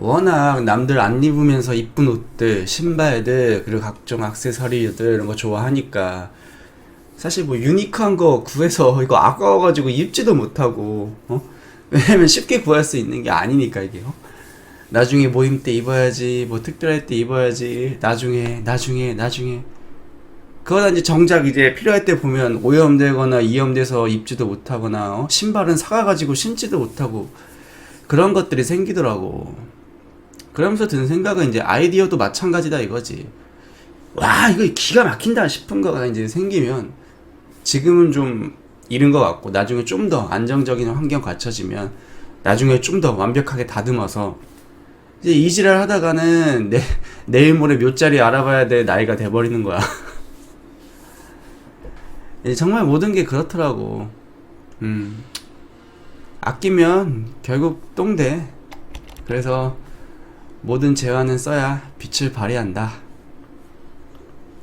워낙 남들 안 입으면서 이쁜 옷들, 신발들, 그리고 각종 액세서리들 이런 거 좋아하니까 사실 뭐 유니크한 거 구해서 이거 아까워가지고 입지도 못하고 어? 왜냐면 쉽게 구할 수 있는 게 아니니까 이게 어? 나중에 모임 때 입어야지 뭐 특별할 때 입어야지 나중에 나중에 나중에 그러다 이제 정작 이제 필요할 때 보면 오염되거나 이염돼서 입지도 못하거나 어? 신발은 사가가지고 신지도 못하고 그런 것들이 생기더라고 그러면서 든 생각은 이제 아이디어도 마찬가지다 이거지. 와 이거 기가 막힌다 싶은 거가 이제 생기면 지금은 좀 이른 것 같고 나중에 좀 더 안정적인 환경 갖춰지면 나중에 좀 더 완벽하게 다듬어서 이제 이지랄 하다가는 내, 내일 모레 몇 자리 알아봐야 될 나이가 돼버리는 거야. 정말 모든 게 그렇더라고. 음. 아끼면 결국 똥돼. 그래서 모든 재화는 써야 빛을 발휘한다